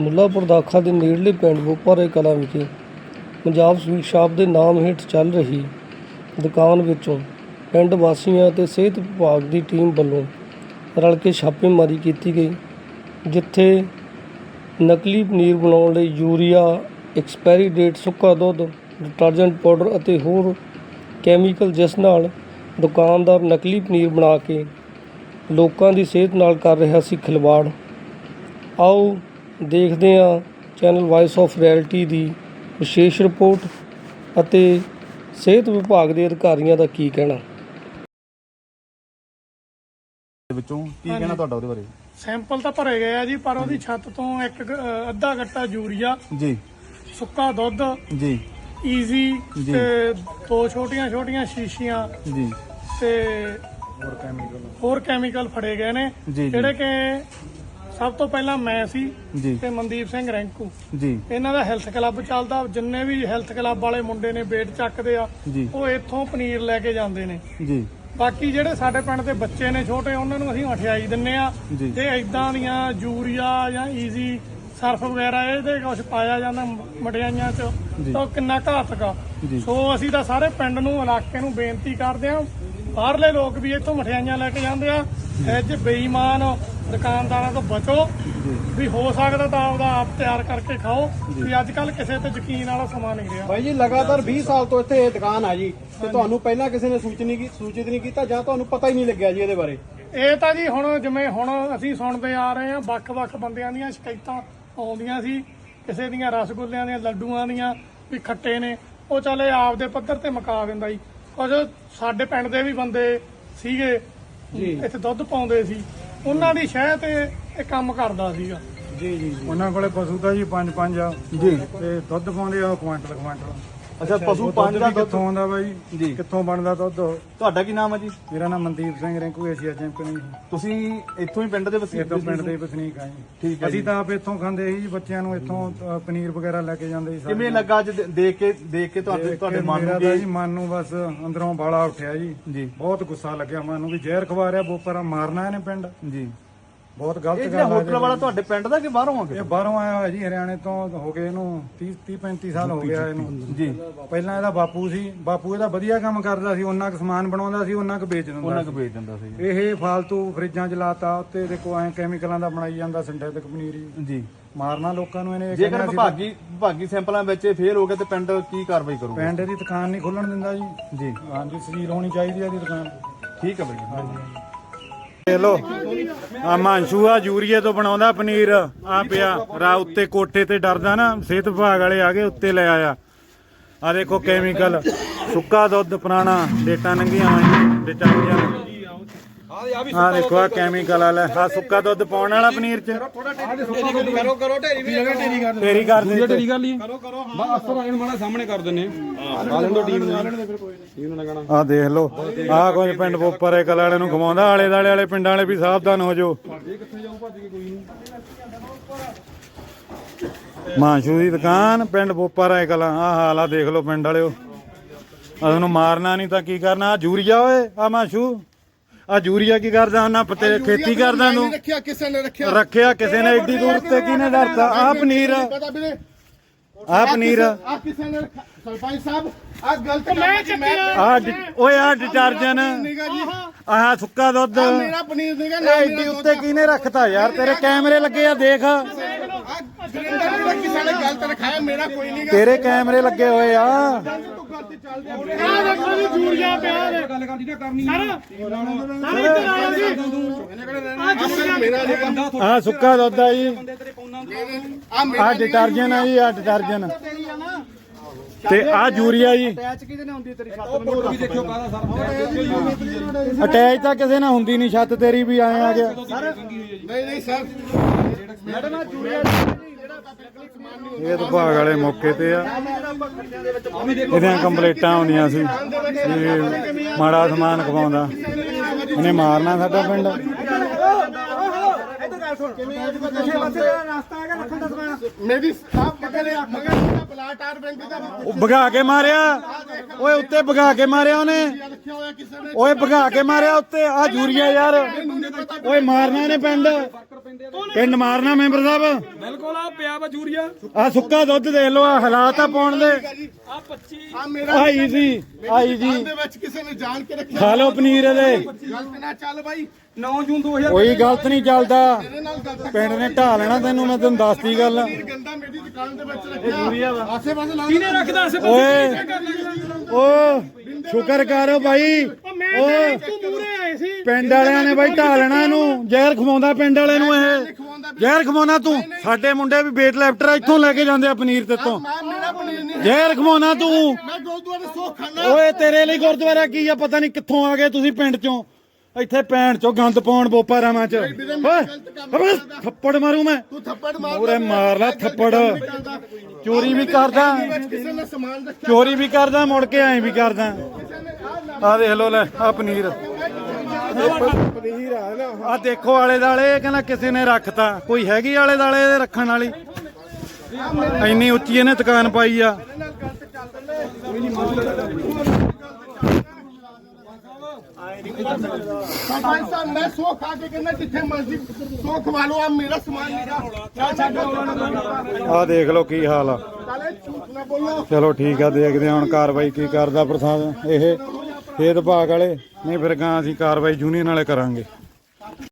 ਮੁੱਲਾਂਪੁਰ ਦਾਖਾ ਦੇ ਨੇੜਲੇ ਪਿੰਡ ਬੋਪਾਰੇ ਕਲਾਂ ਵਿਖੇ ਪੰਜਾਬ ਸਵੀਟ ਸ਼ਾਪ ਦੇ ਨਾਮ ਹੇਠ ਚੱਲ ਰਹੀ ਦੁਕਾਨ ਵਿੱਚੋਂ ਪਿੰਡ ਵਾਸੀਆਂ ਅਤੇ ਸਿਹਤ ਵਿਭਾਗ ਦੀ ਟੀਮ ਵੱਲੋਂ ਰਲ ਕੇ ਛਾਪੇਮਾਰੀ ਕੀਤੀ ਗਈ, ਜਿੱਥੇ ਨਕਲੀ ਪਨੀਰ ਬਣਾਉਣ ਲਈ ਯੂਰੀਆ, ਐਕਸਪਾਇਰੀ ਡੇਟ, ਸੁੱਕਾ ਦੁੱਧ, ਡਿਟਰਜੈਂਟ ਪਾਊਡਰ ਅਤੇ ਹੋਰ ਕੈਮੀਕਲ ਜਿਸ ਨਾਲ ਦੁਕਾਨਦਾਰ ਨਕਲੀ ਪਨੀਰ ਬਣਾ ਕੇ ਲੋਕਾਂ ਦੀ ਸਿਹਤ ਨਾਲ ਕਰ ਰਿਹਾ ਸੀ ਖਿਲਵਾੜ। ਆਓ ਦੇਖਦੇ ਹਾਂ ਚੈਨਲ ਵਾਇਸ ਆਫ ਰਿਐਲਿਟੀ ਦੀ ਵਿਸ਼ੇਸ਼ ਰਿਪੋਰਟ ਅਤੇ ਸਿਹਤ ਵਿਭਾਗ ਦੇ ਅਧਿਕਾਰੀਆਂ ਦਾ ਕੀ ਕਹਿਣਾ। ਦੇ ਵਿੱਚੋਂ ਕੀ ਕਹਿਣਾ ਤੁਹਾਡਾ ਉਹਦੇ ਬਾਰੇ? ਸੈਂਪਲ ਤਾਂ ਭਰੇ ਗਏ ਆ ਜੀ ਪਰ ਉਹਦੀ ਛੱਤ ਤੋਂ ਇੱਕ ਗ- ਅੱਧਾ ਗੱਟਾ ਯੂਰੀਆ ਜੀ। ਸੁੱਕਾ ਦੁੱਧ ਜੀ। ਈਜ਼ੀ ਜੀ। ਤੇ ਦੋ ਛੋਟੀਆਂ ਛੋਟੀਆਂ ਸ਼ੀਸ਼ੀਆਂ ਜੀ। ਤੇ ਹੋਰ ਕੈਮੀਕਲ ਹੋਰ ਕੈਮੀਕਲ ਫੜੇ ਗਏ ਨੇ। ਜੀ, ਜੀ। ਜਿਹੜੇ ਕਿ ਸਭ ਤੋਂ ਪਹਿਲਾਂ ਮੈਂ ਸੀ ਜੀ। ਤੇ ਮਨਦੀਪ ਸਿੰਘ ਰੈਂਕੂ। ਜੀ। ਇਹਨਾਂ ਦਾ ਹੈਲਥ ਕਲੱਬ ਚੱਲਦਾ ਜਿੰਨੇ ਵੀ ਹੈਲਥ ਕਲੱਬ ਵਾਲੇ ਮੁੰਡੇ ਨੇ weight ਚੱਕਦੇ ਆ ਜੀ। ਉਹ ਇੱਥੋਂ ਪਨੀਰ ਲੈ ਕੇ ਜਾਂਦੇ ਨੇ। ਜੀ। ਬਾਕੀ ਜਿਹੜੇ ਸਾਡੇ ਪਿੰਡ ਦੇ ਬੱਚੇ ਨੇ ਛੋਟੇ ਉਹਨਾਂ ਨੂੰ ਅਸੀਂ ਮਠਿਆਈ ਦਿੰਨੇ ਆ। ਜੀ। ਤੇ ਇਦਾਂ ਦੀਆਂ ਯੂਰੀਆ ਜਾਂ ਈਜ਼ੀ ਸਰਫ ਵਗੈਰਾ ਇਹਦੇ ਕੁਝ ਪਾਇਆ ਜਾਂਦਾ ਮ- ਮਠਿਆਈਆਂ 'ਚ ਜੀ। ਤਾਂ ਉਹ ਕਿੰਨਾ ਘਾਤਕ ਆ। ਜੀ। ਸੋ ਅਸੀਂ ਤਾਂ ਸਾਰੇ ਪਿੰਡ ਨੂੰ ਇਲਾਕੇ ਨੂੰ ਬੇਨਤੀ ਕਰਦੇ ਆ। ਬਾਹਰਲੇ ਲੋਕ ਵੀ ਇੱਥੋਂ ਮਠਿਆਈਆਂ ਲੈ ਕੇ ਜਾਂਦੇ ਆ। ਇਹ 'ਚ ਬੇਈਮਾਨ ਦੁਕਾਨਦਾਰਾਂ ਤੋਂ ਬਚੋ ਵੀ ਹੋ ਸਕਦਾ ਤਾਂ ਆਪਦਾ ਆਪ ਤਿਆਰ ਕਰਕੇ ਖਾਓ ਵੀ ਅੱਜ ਕੱਲ ਕਿਸੇ ਤੇ ਯਕੀਨ ਵਾਲਾ ਸਮਾਂ ਨਹੀਂ ਰਿਹਾ। ਭਾਈ ਜੀ ਲਗਾਤਾਰ 20 ਸਾਲ ਤੋਂ ਇੱਥੇ ਇਹ ਦੁਕਾਨ ਆ ਜੀ ਤੇ ਤੁਹਾਨੂੰ ਪਹਿਲਾਂ ਕਿਸੇ ਨੇ ਸੂਚਿਤ ਨਹੀਂ ਕੀ ਸੂਚਿਤ ਨਹੀਂ ਕੀਤਾ ਜਾਂ ਤੁਹਾਨੂੰ ਪਤਾ ਹੀ ਨਹੀਂ ਲੱਗਿਆ ਜੀ ਇਹਦੇ ਬਾਰੇ? ਇਹ ਤਾਂ ਜੀ ਹੁਣ ਜਿਵੇਂ ਹੁਣ ਅਸੀਂ ਸੁਣਦੇ ਆ ਰਹੇ ਹਾਂ ਵੱਖ-ਵੱਖ ਬੰਦਿਆਂ ਦੀਆਂ ਸ਼ਿਕਾਇਤਾਂ ਆਉਂਦੀਆਂ ਸੀ ਕਿਸੇ ਦੀਆਂ ਰਸਗੁੱਲਿਆਂ ਦੀਆਂ ਲੱਡੂਆਂ ਦੀਆਂ ਵੀ ਖੱਟੇ ਨੇ ਉਹ ਚੱਲੇ ਆਪਦੇ ਪੱਧਰ ਤੇ ਮੁਕਾ ਦਿੰਦਾ ਜੀ। ਕੁਝ ਸਾਡੇ ਪਿੰਡ ਦੇ ਵੀ ਬੰਦੇ ਸੀਗੇ ਇੱਥੇ ਦੁੱਧ ਪਾਉਂਦੇ ਸੀ ਉਹਨਾਂ ਦੀ ਸ਼ਹਿ ਤੇ ਇਹ ਕੰਮ ਕਰਦਾ ਸੀਗਾ। ਉਹਨਾਂ ਕੋਲੇ ਪਸ਼ੂ ਤਾਂ ਜੀ ਪੰਜ ਪੰਜ ਆ। ਜੀ। ਤੇ ਦੁੱਧ ਪਾਉਂਦੇ ਆ ਕੁਆਂਟਲ ਕੁਆਂਟਲ ਅੱਛਾ ਪਸ਼ੂ ਦੁੱਧ ਦਾ ਦੁੱਧ? ਕਿੱਥੋਂ ਆਉਂਦਾ ਬਾਈ? ਜੀ। ਕਿੱਥੋਂ ਬਣਦਾ ਦੁੱਧ? ਤੁਹਾਡਾ ਕੀ ਨਾਮ ਹੈ ਜੀ? ਮੇਰਾ ਨਾਮ ਮਨਦੀਪ ਸਿੰਘ ਰਿੰਕੂ ਏਸ਼ੀਆ ਚੈਂਪੀਅਨ ਜੀ। ਤੁਸੀਂ ਇੱਥੋਂ ਹੀ ਪਿੰਡ ਦੇ ਵਸਨੀਕ ਇੱਥੋਂ ਪਿੰਡ ਦੇ ਵਸਨੀਕ ਆ ਜੀ। ਠੀਕ ਹੈ ਅਸੀਂ। ਤਾਂ ਆਪ ਇੱਥੋਂ ਖਾਂਦੇ ਸੀ ਜੀ ਬੱਚਿਆਂ ਨੂੰ ਇੱਥੋਂ ਪਨੀਰ ਵਗੈਰਾ ਲੈ ਕੇ ਜਾਂਦੇ ਸੀ ਕਿਵੇਂ ਲੱਗਾ ਅੱਜ ਦੇਖ ਕੇ ਦੇਖ ਕੇ ਤੁਹਾਡੇ ਤੁਹਾਡੇ ਮਨ ਨੂੰ ਜੀ ਮਨ ਨੂੰ ਬਸ ਅੰਦਰੋਂ ਬਾਲਾ ਉੱਠਿਆ ਜੀ। ਜੀ। ਬਹੁਤ ਗੁੱਸਾ ਲੱਗਿਆ ਮਨ ਨੂੰ ਵੀ। ਜ਼ਹਿਰ ਖਵਾ ਰਿਹਾ ਬੋਪਰਾ ਮਾਰਨਾ ਇਹਨੇ ਪਿੰਡ। ਜੀ। ਬਹੁਤ ਇਹ ਗਲਤ ਜਿਹੜਾ ਗੱਲ ਆ ਹੋਟਲ ਵਾਲਾ ਤੁਹਾਡੇ ਪਿੰਡ ਦਾ ਕਿ ਬਾਹਰੋਂ ਆ ਇਹ ਬਾਹਰੋਂ ਆਇਆ ਹੋਇਆ ਜੀ ਹਰਿਆਣੇ ਤੋਂ ਹੋ ਗਏ ਇਹਨੂੰ 30 30 35 ਸਾਲ ਹੋ ਗਿਆ ਇਹਨੂੰ। ਜੀ। ਪਹਿਲਾਂ ਇਹਦਾ ਬਾਪੂ ਸੀ ਬਾਪੂ ਇਹਦਾ ਵਧੀਆ ਕੰਮ ਕਰਦਾ ਸੀ ਉਹਨਾਂ ਕੁ ਸਮਾਨ ਬਣਾਉਂਦਾ ਸੀ ਉਹਨਾਂ ਕੁ ਵੇਚ ਦਿੰਦਾ ਉਹਨਾਂ ਕੋ ਵੇਚ ਦਿੰਦਾ ਸੀ ਇਹ ਫਾਲਤੂ ਫਰਿੱਜਾਂ 'ਚ ਲਾਤਾ ਉੱਤੇ ਦੇਖੋ ਐ ਕੈਮੀਕਲਾਂ ਦਾ ਬਣਾਈ ਜਾਂਦਾ ਸਿੰਥੈਟਿਕ ਪਨੀਰ। ਜੀ। ਜੀ ਮਾਰਨਾ ਲੋਕਾਂ ਨੂੰ ਇਹਨੇ ਇਹ ਜੇਕਰ ਸੀ ਵਿਭਾਗੀ ਵਿਭਾਗੀ ਸੈਂਪਲਾਂ ਵਿੱਚ ਫੇਲ ਹੋ ਗਿਆ ਤੇ ਪਿੰਡ ਕੀ ਕਾਰਵਾਈ ਕਰੂਗਾ? ਪਿੰਡ ਦੀ ਦੁਕਾਨ ਨਹੀਂ ਖੋਲਣ ਦਿੰਦਾ ਜੀ। ਜੀ। ਹਾਂਜੀ ਸੀਲ ਹੋਣੀ ਚਾਹੀਦੀ ਹੈ ਇਹਦੀ ਦੁਕਾਨ। ਠੀਕ ਹੈ ਬਈ। ਦੇਖ ਲੋ ਆ ਮਾਂਸ਼ੂ ਆ, ਯੂਰੀਏ ਤੋਂ ਬਣਾਉਂਦਾ ਪਨੀਰ। ਆ ਪਿਆ ਰਾ ਉੱਤੇ ਕੋਠੇ ਤੇ ਡਰਦਾ ਨਾ, ਸਿਹਤ ਵਿਭਾਗ ਵਾਲੇ ਆ ਗਏ, ਉੱਤੇ ਲੈ ਆਇਆ। ਆ ਦੇਖੋ ਕੈਮੀਕਲ ਸੁੱਕਾ ਦੁੱਧ ਪੁਰਾਣਾ, ਡੇਟਾ ਨੰਗੀਆਂ ਹੋਈਆਂ ਡਿਟਰਜੈਂਟ ਆ ਦੇਖੋ ਆ ਕੈਮੀਕਲ ਵਾਲਾ ਆ ਸੁੱਕਾ ਦੁੱਧ ਪਾਉਣ ਵਾਲਾ ਪਨੀਰ ਚ। ਕਰੋ ਕਰੋ। ਢੇਰੀ ਵੀ ਜਗ੍ਹਾ ਢੇਰੀ ਕਰ ਤੇਰੀ ਕਰ ਦੇ ਢੇਰੀ ਕਰ ਲਈ ਕਰੋ ਕਰੋ ਬਸ ਅਸਰ ਆਣ ਮਾੜਾ ਸਾਹਮਣੇ ਕਰ ਦਿੰਨੇ ਆ ਲੈਣ ਦੋ ਟੀਮ ਨੂੰ। ਟੀਮ ਨੂੰ ਕਹਣਾ ਆ ਦੇਖ ਲੋ ਆ ਕੁਝ ਪਿੰਡ ਬੋਪਰ ਇਹ ਵਾਲੇ ਨੂੰ ਘਮਾਉਂਦਾ ਆਲੇ ਦਾਲੇ ਵਾਲੇ ਪਿੰਡਾਂ ਵਾਲੇ ਵੀ ਸਾਵਧਾਨ ਹੋ ਜਾਓ। ਮਾਂਸ਼ੂ ਦੀ ਦੁਕਾਨ ਪਿੰਡ ਬੋਪਰ ਆਏ ਕਲਾ ਆ ਹਾਲ ਆ ਦੇਖ ਲੋ ਪਿੰਡ ਵਾਲਿਓ। ਆ ਉਹਨੂੰ ਮਾਰਨਾ ਨਹੀਂ ਤਾਂ ਕੀ ਕਰਨਾ? ਆ ਜੂਰੀਆ ਓਏ ਆ ਮਾਂਸ਼ੂ। ਆ ਜੂਰੀਆ ਕੀ ਕਰਦਾ ਉਹਨਾਂ ਪਤੇ ਖੇਤੀ ਕਰਦਾ ਤੂੰ ਰੱਖਿਆ ਕਿਸੇ ਨੇ ਰੱਖਿਆ। ਰੱਖਿਆ ਕਿਸੇ ਨੇ ਏਡੀ ਦੂਰ ਤੇ ਕਿਹਨੇ ਡਰਤਾ ਆ ਪਨੀਰ। ਪਤਾ ਵੀਰੇ। ਆ ਪਨੀਰ। ਆ ਕਿਸੇ ਨੇ ਰੱਖਿਆ। ਸਰਪੰਚ ਸਾਹਿਬ ਆ ਗਲਤ ਕੰਮ ਆ ਓਏ ਆ ਡਿਟਰਜਨ ਆਹ ਸੁੱਕਾ ਦੁੱਧ। ਮੇਰਾ ਪਨੀਰ ਨੀਗਾ ਨਾ ਐਡੀ ਉੱਤੇ ਕਿਹਨੇ ਰੱਖਤਾ ਯਾਰ? ਤੇਰੇ ਕੈਮਰੇ ਲੱਗੇ ਆ ਦੇਖ। ਨੇ ਕਿਸੇ ਨੇ ਗਲਤ ਰਖਾਇਆ ਮੇਰਾ ਕੋਈ ਨਹੀਂਗਾ ਤੇਰੇ ਕੈਮਰੇ ਲੱਗੇ ਹੋਏ ਆ। ਤੂੰ ਗਲਤ ਚੱਲ ਰਿਹਾ ਆਹ ਦੇਖੋ ਜੀ ਯੂਰੀਆ ਪਿਆ ਨੇ ਗੱਲ ਕਰਦੀ ਨਾ ਕਰਨੀ ਸਰ ਸਰ ਇੱਧਰ ਆਓ ਜੀ ਆਹ ਯੂਰੀਆ ਮੇਰਾ ਨੀਗਾ ਆ ਸੁੱਕਾ ਦੁੱਧ ਆ ਜੀ। ਆ ਆ ਡਿਟਰਜਨ ਆ ਜੀ ਆ ਡਿਟਰਜਨ ਤੇ ਆ ਯੂਰੀਆ ਜੀ। ਅਟੈਚ ਕਿਹਦੇ ਨੇ ਹੁੰਦੀ ਤੇਰੀ ਛੱਤ ਵੀ ਦੇਖਿਓ ਕਾਹਦਾ ਸਰ ਅਟੈਚ ਤਾਂ ਕਿਸੇ ਨਾਲ ਹੁੰਦੀ ਨਹੀਂ ਛੱਤ ਤੇਰੀ ਵੀ ਆਏ ਆ ਗਿਆ ਨਹੀਂ ਨਹੀਂ ਸਰ ਮੈਡਮ ਆ ਜੂਰੀਆ ਜਿਹੜਾ ਸਮਾਨ ਨਹੀਂ ਇਹ ਤਾਂ ਭਾਗ ਵਾਲੇ ਮੌਕੇ ਤੇ ਆ। ਇਹਦੀਆਂ ਕੰਪਲੇਟਾਂ ਆਉਂਦੀਆਂ ਸੀ ਮਾੜਾ ਸਮਾਨ ਖਵਾਉਂਦਾ। ਇਹਨੇ ਮਾਰਨਾ ਸਾਡਾ ਪਿੰਡ। ਮੇਰੀ ਸਾਹ ਮਗਰ ਮਗਰ ਦਾ ਪਲਾਟ ਆਰ ਬੈਂਕ ਦਾ ਉਹ ਭਗਾ ਕੇ ਮਾਰਿਆ। ਓਏ ਉੱਤੇ ਭਗਾ ਕੇ ਮਾਰਿਆ ਉਹਨੇ। ਰੱਖਿਆ ਹੋਇਆ ਕਿਸੇ ਨੇ ਓਏ ਭਗਾ ਕੇ ਮਾਰਿਆ ਉੱਤੇ। ਆ ਜੂਰੀਆ ਯਾਰ। ਓਏ ਮਾਰਨਾ ਇਹਨੇ ਪਿੰਡ। ਪਿੰਡ ਮਾਰਨਾ ਮੈਂਬਰ ਸਾਹਿਬ। ਕੋਲ ਆ ਪਿਆ ਵਾ ਆ ਸੁੱਕਾ ਦੁੱਧ ਦੇਖ ਲਓ ਆ ਹਾਲਾਤ ਆ ਪਾਉਣ ਦੇ। ਆ 25 ਆ ਮੇਰਾ ਆਈ ਜੀ ਆਈ ਜੀ ਦੇ ਵਿੱਚ ਕਿਸੇ ਨੇ ਜਾਣ ਕੇ ਰੱਖਿਆ ਖਾ ਲਓ ਪਨੀਰ ਇਹਦੇ। ਗਲਤ ਨਾ ਚੱਲ ਬਾਈ। 9 ਜੂਨ 2000 ਕੋਈ ਗਲਤ ਨਹੀਂ ਚੱਲਦਾ। ਇਹਦੇ ਨਾਲ ਗਲਤ ਪਿੰਡ ਨੇ ਢਾ ਲੈਣਾ ਤੈਨੂੰ ਮੈਂ ਤੈਨੂੰ ਦੱਸਤੀ ਗੱਲ। ਗੰਦਾ ਮੇਰੀ ਦੁਕਾਨ ਦੇ ਵਿੱਚ ਰੱਖਿਆ। ਆਸੇ ਪਾਸੇ ਲਾ ਕਿਹਨੇ ਰੱਖਦਾ ਸੇ ਓਏ। ਓ ਸ਼ੁਕਰ ਕਰੋ ਬਾਈ। ਓ। ਤੂੰ ਮੂਰੇ ਸੀ। ਪਿੰਡ ਵਾਲਿਆਂ ਨੇ ਬਾਈ ਢਾ ਲੈਣਾ ਇਹਨੂੰ। ਜ਼ਹਿਰ ਖਵਾਉਂਦਾ ਪਿੰਡ ਵਾਲੇ ਨੂੰ ਇਹ। ਜ਼ਹਿਰ ਖਵਾਉਣਾ ਤੂੰ। ਸਾਡੇ ਮੁੰਡੇ ਵੀ ਵੇਟ ਲੈਫਟਰ ਇੱਥੋਂ ਲੈ ਕੇ ਜਾਂਦੇ ਆ ਪਨੀਰ ਤੇ ਤੋਂ। ਮੈਂ ਮੇਰਾ ਪਨੀਰ ਨਹੀਂ। ਜ਼ਹਿਰ ਖਵਾਉਣਾ ਤੂੰ। ਮੈਂ ਗੁਰਦੁਆਰੇ ਸੋ ਖਾਣਾ ਓਏ ਤੇਰੇ ਲਈ ਗੁਰਦੁਆਰਾ ਕੀ ਆ? ਪਤਾ ਨਹੀਂ ਕਿੱਥੋਂ ਆ ਗਏ ਤੁਸੀਂ ਪਿੰਡ ਚੋਂ। ਇੱਥੇ ਭੈਣ ਚੋਂ ਗੰਦ ਪਾਉਣ ਬੋਪਾ ਰਾਵਾਂ ਚ। ਓਏ ਥੱਪੜ ਮਾਰੂ ਮੈਂ। ਤੂੰ ਥੱਪੜ ਮਾਰ ਪੂਰੇ ਮਾਰ ਲੈ ਥੱਪੜ। ਚੋਰੀ ਵੀ ਕਰਦਾ। ਚੋਰੀ ਵੀ ਕਰਦਾ ਮੁੜ ਕੇ ਐਂ ਵੀ ਕਰਦਾ। ਆ ਦੇਖ ਲੋ ਲੈ ਆ ਪਨੀਰ। ਪਨੀਰ ਆ ਨਾ ਆ ਦੇਖੋ ਆਲੇ ਦਾਲੇ ਕਹਿੰਦਾ ਕਿਸੇ ਨੇ ਰੱਖਤਾ। ਕੋਈ ਹੈਗੀ ਆਲੇ ਦਾਲੇ ਰੱਖਣ ਵਾਲੀ? ਇੰਨੀ ਉੱਚੀ ਇਹਨੇ ਦੁਕਾਨ ਪਾਈ ਆ। ਭਾਈ ਸਾਹਿਬ ਮੈਂ ਸੋ ਖਾ ਕੇ ਕਹਿੰਦਾ ਜਿੱਥੇ ਮਰਜ਼ੀ ਸੋ ਖਵਾ ਲਓ ਆ ਮੇਰਾ ਸਮਾਨ ਦੇਖ ਲੋ ਕੀ ਹਾਲ ਆ। ਚਲੋ ਠੀਕ ਆ ਦੇਖਦੇ ਹਾਂ ਹੁਣ ਕਾਰਵਾਈ ਕੀ ਕਰਦਾ ਪ੍ਰਸ਼ਾਸਨ। ਇਹ ਖੇਤ ਵਿਭਾਗ ਵਾਲੇ ਨਹੀਂ ਫਿਰ ਗਾਂ ਅਸੀਂ ਕਾਰਵਾਈ ਯੂਨੀਅਨ ਵਾਲੇ ਕਰਾਂਗੇ।